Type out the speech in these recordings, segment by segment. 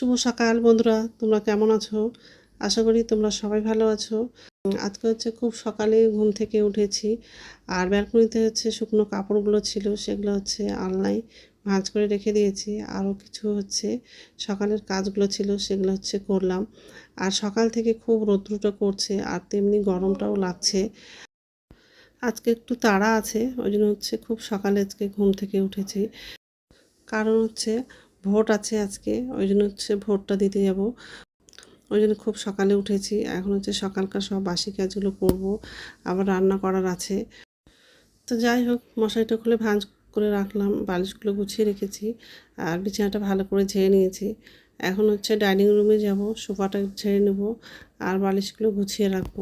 শুভ সকাল বন্ধুরা, তোমরা কেমন আছো? আশা করি তোমরা সবাই ভালো আছো। আজকে হচ্ছে খুব সকালে ঘুম থেকে উঠেছি, আর ব্যালকনিতে হচ্ছে শুকনো কাপড়গুলো ছিল, সেগুলো হচ্ছে আলনায় ভাঁজ করে রেখে দিয়েছি। আরও কিছু হচ্ছে সকালের কাজগুলো ছিল, সেগুলো হচ্ছে করলাম। আর সকাল থেকে খুব রৌদ্রটা করছে, আর তেমনি গরমটাও লাগছে। আজকে একটু তাড়া আছে, ওই জন্য হচ্ছে খুব সকালে আজকে ঘুম থেকে উঠেছি। কারণ হচ্ছে ভোট আছে আজকে, ওই জন্য হচ্ছে ভোটটা দিতে যাব। ওই জন্য খুব সকালে উঠেছি, এখন হচ্ছে সকালকার সব বাসি কাজগুলো করব, আবার রান্না করার আছে। তো যাই হোক মশারিটা খুলে ভাঁজ করে রাখলাম, বালিশগুলো গুছিয়ে রেখেছি, আর বিছানাটা ভালো করে ঝেড়ে নিয়েছি। এখন হচ্ছে ডাইনিং রুমে যাব, সোফাটা ঝেড়ে নেব, আর বালিশগুলো গুছিয়ে রাখব।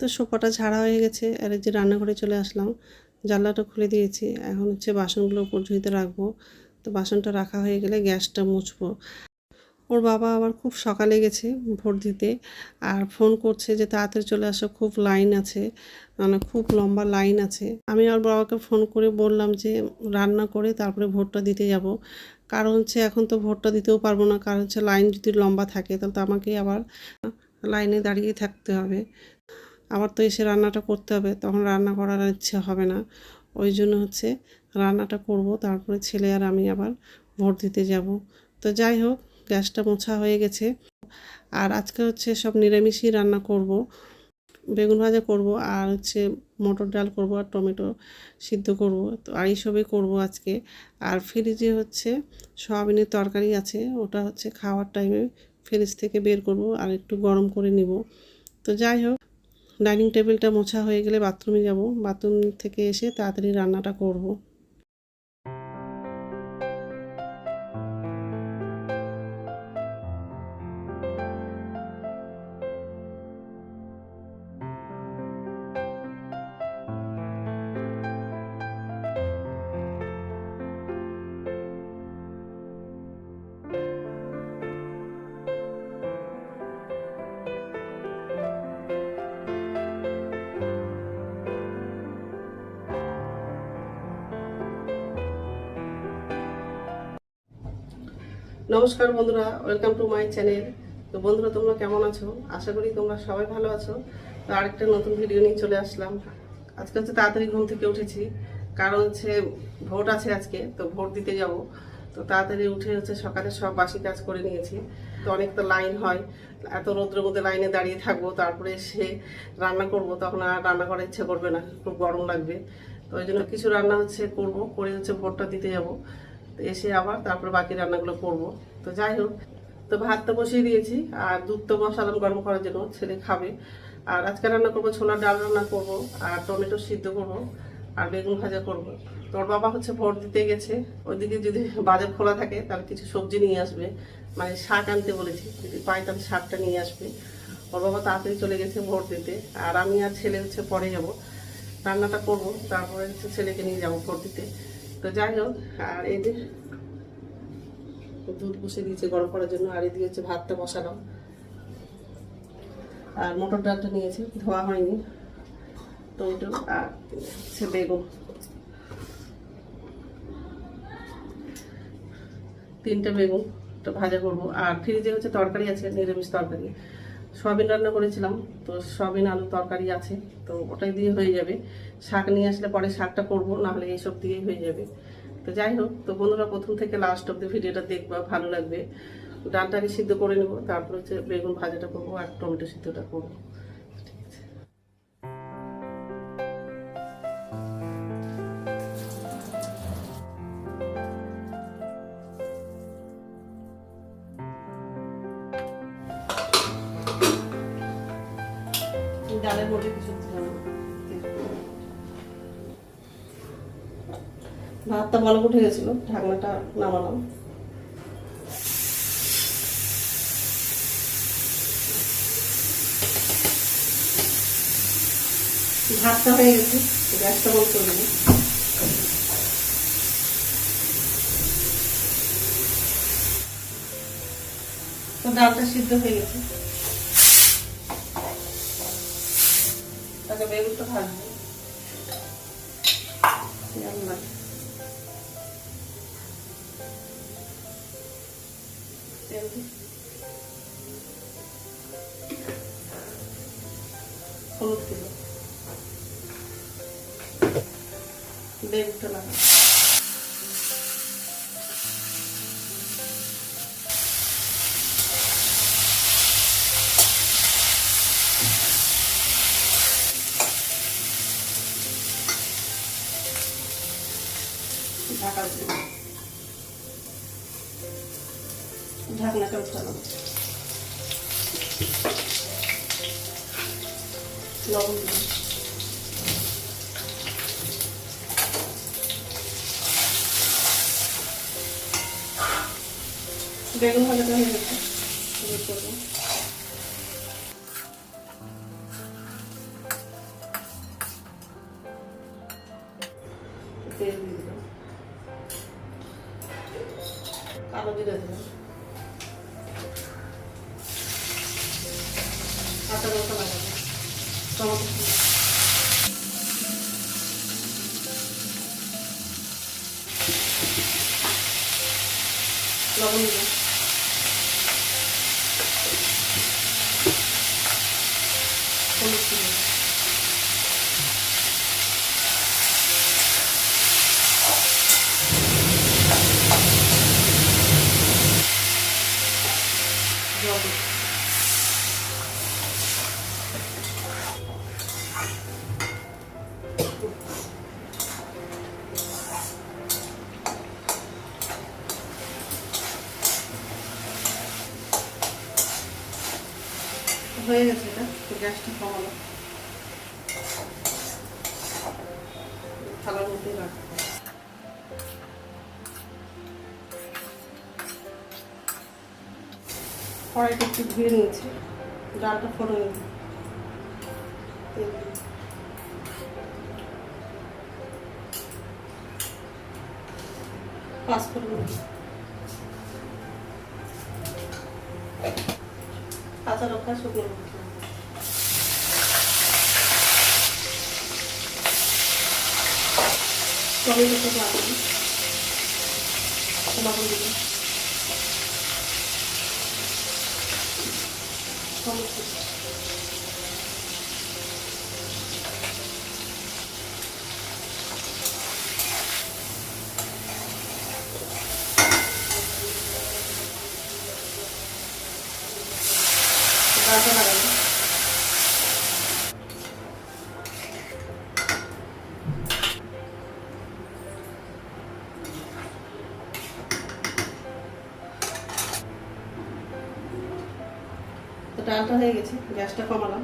তো সোফাটা ঝাড়া হয়ে গেছে, আর এই যে রান্নাঘরে চলে আসলাম, জানলাটা খুলে দিয়েছি। এখন হচ্ছে বাসনগুলো উপর রাখব। তো বাসনটা রাখা হয়ে গেলে গ্যাসটা মুছবো। ওর বাবা আবার খুব সকালে গেছে ভোট দিতে, আর ফোন করছে যে তাড়াতাড়ি চলে আসো, খুব লাইন আছে মানে খুব লম্বা লাইন আছে। আমি আর বাবাকে ফোন করে বললাম যে রান্না করে তারপরে ভোটটা দিতে যাব। কারণ হচ্ছে এখন তো ভোটটা দিতেও পারব না, কারণ হচ্ছে লাইন যদি লম্বা থাকে, তাহলে তো আমাকেই আবার লাইনে দাঁড়িয়ে থাকতে হবে। আবার তো এসে রান্নাটা করতে হবে, তখন রান্না করার ইচ্ছে হবে না। ওই জন্য হচ্ছে রান্নাটা করব, তারপরে ছেলে আর আমি আবার ভোট দিতে যাব। তো যাই হোক, গ্যাসটা মোছা হয়ে গেছে। আর আজকে হচ্ছে সব নিরামিষই রান্না করব। বেগুন ভাজা করব আর হচ্ছে মটর ডাল করব আর টমেটো সিদ্ধ করব। তো আর এইসবই করব আজকে। আর ফ্রিজে হচ্ছে সয়াবিনের তরকারি আছে, ওটা হচ্ছে খাওয়ার টাইমে ফ্রিজ থেকে বের করব আর একটু গরম করে নিব। তো যাই হোক ডাইনিং টেবিলটা মোছা হয়ে গেলে বাথরুমে যাব। বাথরুম থেকে এসে তাড়াতাড়ি রান্নাটা করব। নমস্কার বন্ধুরা ওয়েলকাম টু মাই চ্যানেল তো বন্ধুরা, তোমরা কেমন আছো? আশা করি তোমরা সবাই ভালো আছো। তো আরেকটা নতুন ভিডিও নিয়ে চলে আসলাম। আজকে হচ্ছে তাড়াতাড়ি ঘুম থেকে উঠেছি। কারণ হচ্ছে ভোট আছে আজকে, তো ভোট দিতে যাব। তো তাড়াতাড়ি উঠে হচ্ছে সকালে সব বাসি কাজ করে নিয়েছি। তো অনেক তো লাইন হয়। এত রোদ্রের মধ্যে লাইনে দাঁড়িয়ে থাকব, তারপরে এসে রান্না করব, তখন আর রান্না করার ইচ্ছে করবে না, খুব গরম লাগবে। তো ওই জন্য কিছু রান্না হচ্ছে করব, করে হচ্ছে ভোটটা দিতে যাব। এসে আবার তারপরে বাকি রান্নাগুলো করব। তো যাই হোক, তো ভাত তো বসিয়ে দিয়েছি, আর দুধ তো বসালাম গরম করার জন্য, ছেলে খাবে। আর আজকে রান্না করব ছোলার ডাল রান্না করব, আর টমেটো সিদ্ধ করব, আর বেগুন ভাজা করব। তোর বাবা হচ্ছে ভোট দিতে গেছে, ওইদিকে যদি বাজার খোলা থাকে, তাহলে কিছু সবজি নিয়ে আসবে। মানে শাক আনতে বলেছি, যদি পাই তাহলে শাকটা নিয়ে আসবে। ওর বাবা তাড়াতাড়ি চলে গেছে ভোট দিতে, আর আমি আর ছেলে হচ্ছে পরে যাব। রান্নাটা করব, তারপরে হচ্ছে ছেলেকে নিয়ে যাব ভোট দিতে। তো যাই হোক, আর যে দুধ বসে দিয়েছে গরম করার জন্য, আর এদিকে হচ্ছে ভাতটা বসালাম। আর মটর ডালটা নিয়েছি, ধোয়া হয়নি। টমেটো আর হচ্ছে বেগুন। তিনটা বেগুন, তো ভাজা করব। আর ফ্রিজে হচ্ছে তরকারি আছে, নিরামিষ তরকারি। সয়াবিন রান্না করেছিলাম, তো সয়াবিন আলু তরকারি আছে, তো ওটাই দিয়ে হয়ে যাবে। শাক নিয়ে আসলে পরে শাকটা করব, নাহলে এইসব দিয়েই হয়ে যাবে। তো যাই হোক, তো বন্ধুরা প্রথম থেকে লাস্ট অব্দি ভিডিওটা দেখবা, ভালো লাগবে। ডালটাকে সিদ্ধ করে নেব, তারপর হচ্ছে বেগুন ভাজাটা করব, আর টমেটো সিদ্ধটা করব। কিছু ভাতটা ভালো উঠে গেছিল, ঢাকনাটা নামালাম। ভাতটা হয়ে গেছে, গ্যাসটা বন্ধ করে তো ডালটা সিদ্ধ হয়ে গেছে। তাকে বেগুনটা ভাজবো। তেল। হলুদ দিল বেগুনটা লাগা ঢাকনাটা উঠালাম লবণ দিলাম বেগুন ভাজাটা হয়ে গেছে বের করব তেল দিয়ে দিলাম কালো জিরে দিলাম কাঁচা লঙ্কা লাগাবো টমেটো দিলাম। লবণ দিলাম হলুদ দিলাম জল দিলাম। হয়ে গেছে এটা, তো গ্যাসটা কমালো। থালার মধ্যে রাখব কড়াইটা একটু ধুয়ে নিয়েছি, ডালটা ফোড়ে নিয়েছি তেল দিয়ে। পাঁচ ফোড়ন দিই। কাঁচা লঙ্কা শুকনো লঙ্কা টমেটোটা লাগবে লবণ দিলাম টমেটো গাজর লাগাবো তো ডালটা হয়ে গেছে, গ্যাসটা কমালাম।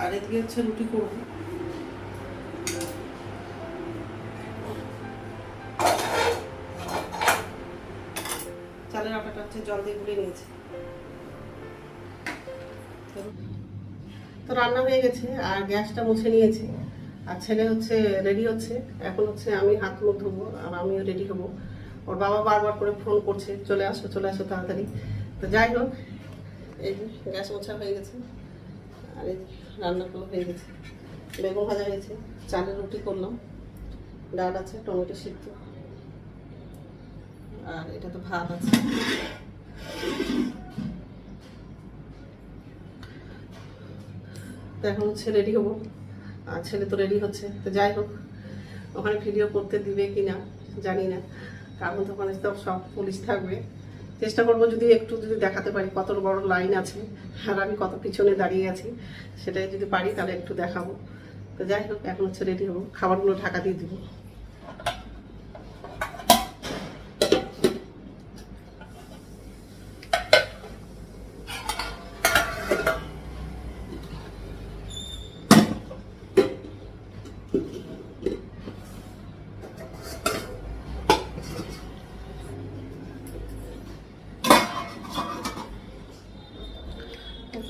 আর এদিকে হচ্ছে রুটি করব। চালের আটাটা হচ্ছে জল দিয়ে গুলে নিয়েছি। তো রান্না হয়ে গেছে, আর গ্যাসটা মুছে নিয়েছি। আর ছেলে হচ্ছে রেডি হচ্ছে। এখন হচ্ছে আমি হাত মুখ ধোবো, আর আমিও রেডি হব। ওর বাবা বারবার করে ফোন করছে, চলে আসো চলে আসো তাড়াতাড়ি। তো যাই হোক, এই গ্যাস মোছা হয়ে গেছে, আর এই রান্নাগুলো হয়ে গেছে। বেগুন ভাজা হয়েছে, চালের রুটি করলাম। ডাল আছে, টমেটো সিদ্ধ। আর এটা তো ভাত আছে। তো এখন হচ্ছে রেডি হব। আর ছেলে তো রেডি হচ্ছে। তো যাই হোক, ওখানে ভিডিও করতে দিবে কি না, জানি না। কারণ তো ওখানে তো সব পুলিশ থাকবে। চেষ্টা করব যদি একটু যদি দেখাতে পারি কত বড় লাইন আছে আর আমি কত পিছনে দাঁড়িয়ে আছি, সেটাই যদি পারি তাহলে একটু দেখাবো। তো যাই হোক, এখন হচ্ছে রেডি হব। খাবারগুলো ঢাকা দিয়ে দিব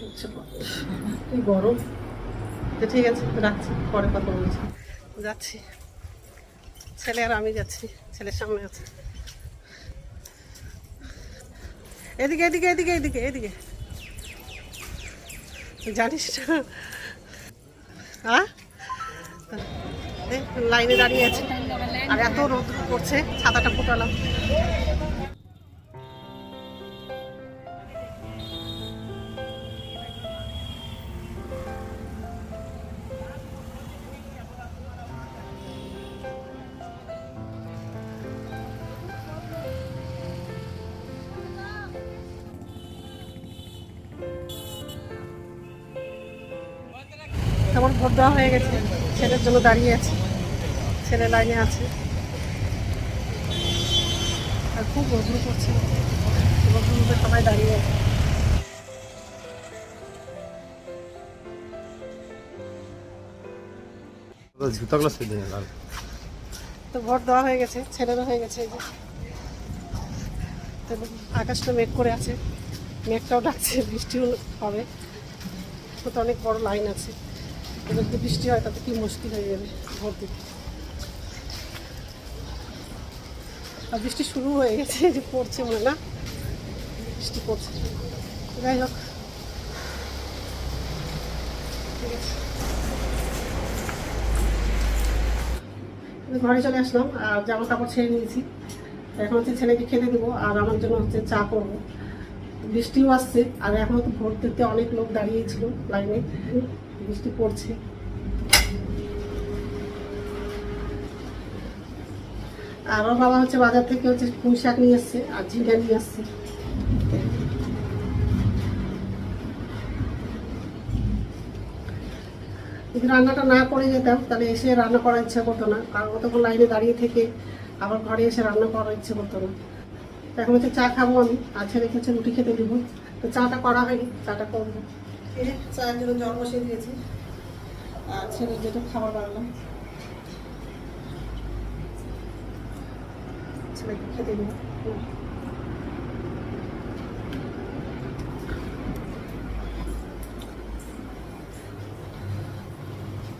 হচ্ছে কি গরম। তো ঠিক আছে, রাখছি, পরে কথা বলছি। যাচ্ছি। ছেলে আর আমি যাচ্ছি, ছেলের সামনে আছে। এদিকে এদিকে এদিকে এদিকে এদিকে। জানিস হ্যাঁ লাইনে দাঁড়িয়ে আছে। আর এত রোদ পড়ছে, ছাতাটা ফুটালাম। কেমন ভোট দেওয়া হয়ে গেছে ছেলের জন্য দাঁড়িয়ে আছে ছেলে লাইনে আছে। আর খুব রোদ্রু করছে সবাই দাঁড়িয়ে আছে। জুতাগুলো সেদ্ধ তো ভোট দেওয়া হয়ে গেছে ছেলেরও হয়ে গেছে এই যে। তো আকাশটা মেঘ করে আছে। মেঘটাও ডাকছে বৃষ্টিও হবে। তো অনেক বড় লাইন আছে। এবার যদি বৃষ্টি হয়, তাতে কি মুশকিল হয়ে যাবে ভোট দিতে? আর বৃষ্টি শুরু হয়ে গেছে যে পড়ছে মনে না? বৃষ্টি পড়ছে। যাই হোক। ঠিক ঘরে চলে আসলাম, আর জামা কাপড় ছেড়ে নিয়েছি। এখন হচ্ছে ছেলেকে খেতে দেবো, আর আমার জন্য হচ্ছে চা করব। বৃষ্টিও আসছে, আর এখন তো ভোট দিতে অনেক লোক দাঁড়িয়ে ছিল লাইনে। বৃষ্টি পড়ছে। আমার বাবা হচ্ছে বাজার থেকে হচ্ছে পুঁই শাক নিয়ে এসছে আর ঝিঙ্গা নিয়ে আসছে। যদি রান্নাটা না করে যেতাম, তাহলে এসে রান্না করার ইচ্ছা করতো না, কারণ অতক্ষণ লাইনে দাঁড়িয়ে থেকে আবার ঘরে এসে রান্না করার ইচ্ছে করতো না। এখন হচ্ছে চা খাব আমি, আর ছেলেকে হচ্ছে রুটি খেতে দেবো। তো চাটা করা হয়নি, চাটা করব। চায়ের জন্য দিয়েছি। আর ছেলের যেটা খাবার ছেলেকে দেবো।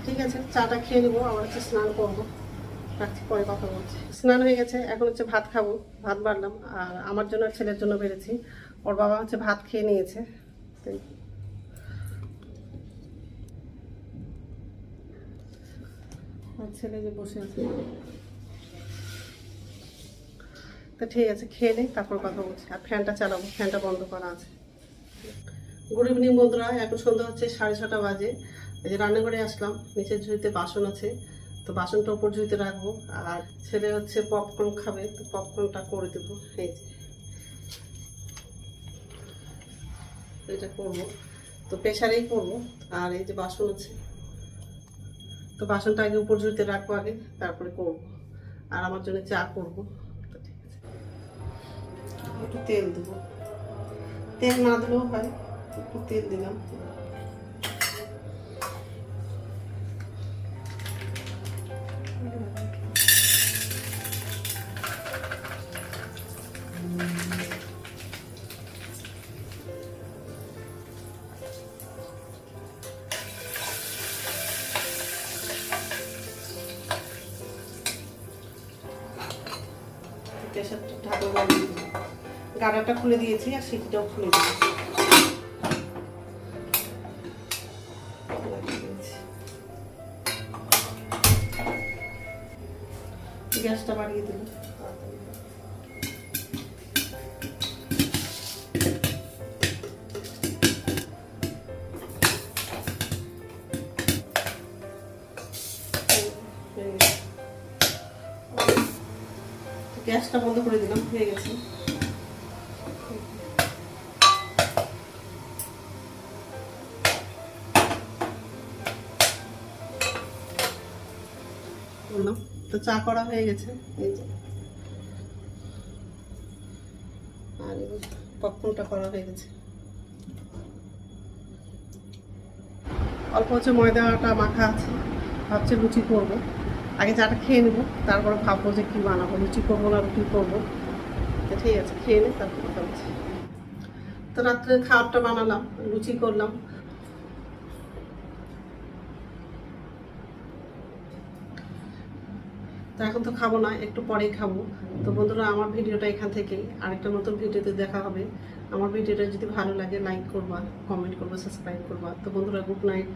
ঠিক আছে, চাটা খেয়ে নেব, আবার হচ্ছে স্নান করব। রাখছি পরে কথা বলছি। স্নান হয়ে গেছে, এখন হচ্ছে ভাত খাব, ভাত বাড়লাম, আর আমার জন্য ছেলের জন্য বেড়েছি। ওর বাবা হচ্ছে ভাত খেয়ে নিয়েছে আর ছেলে যে বসে আছে। তো ঠিক আছে, খেয়ে নেই তারপর কথা বলছি। আর ফ্যানটা চালাবো ফ্যানটা বন্ধ করা আছে। গুড ইভিনিং বন্ধুরা, এখন সন্ধ্যা হচ্ছে সাড়ে ছটা বাজে। এই যে রান্নাঘরে আসলাম নিচের ঝুড়িতে বাসন আছে, তো বাসনটা উপর ঝুড়িতে রাখব। আর ছেলে হচ্ছে পপকর্ন খাবে, তো পপকর্নটা করে দেবো। এই এটা করব। তো প্রেশারেই করব। আর এই যে বাসন আছে তো বাসনটা আগে উপর ঝুড়িতে রাখব আগে, তারপরে করব। আর আমার জন্য চা করব। ঠিক আছে। একটু তেল দেবো। তেল না দিলেও হয়, একটু তেল দিলাম। প্রেশারটা ঢাকা লাগিয়ে দিই গাড়াটা খুলে দিয়েছি আর সিটিটাও খুলে দিয়েছি। গ্যাসটা বাড়িয়ে দিল গ্যাসটা বন্ধ করে দিলাম, হয়ে গেছে। তো চা করা হয়ে গেছে আর পপকর্নটা করা হয়ে গেছে। অল্প হচ্ছে ময়দাটা মাখা আছে, ভাবছি লুচি করব। আগে চাটা খেয়ে নেব, তারপরে ভাববো যে কী বানাবো, লুচি করব না, রুটি করব। ঠিক আছে, খেয়ে নে, তারপর কথা বলছি তো রাত্রে খাবারটা বানালাম, লুচি করলাম। তো এখন তো খাব না, একটু পরেই খাব। তো বন্ধুরা, আমার ভিডিওটা এখান থেকেই। আরেকটা নতুন ভিডিওতে দেখা হবে। আমার ভিডিওটা যদি ভালো লাগে লাইক করবা কমেন্ট করবা সাবস্ক্রাইব করবা। তো বন্ধুরা গুড নাইট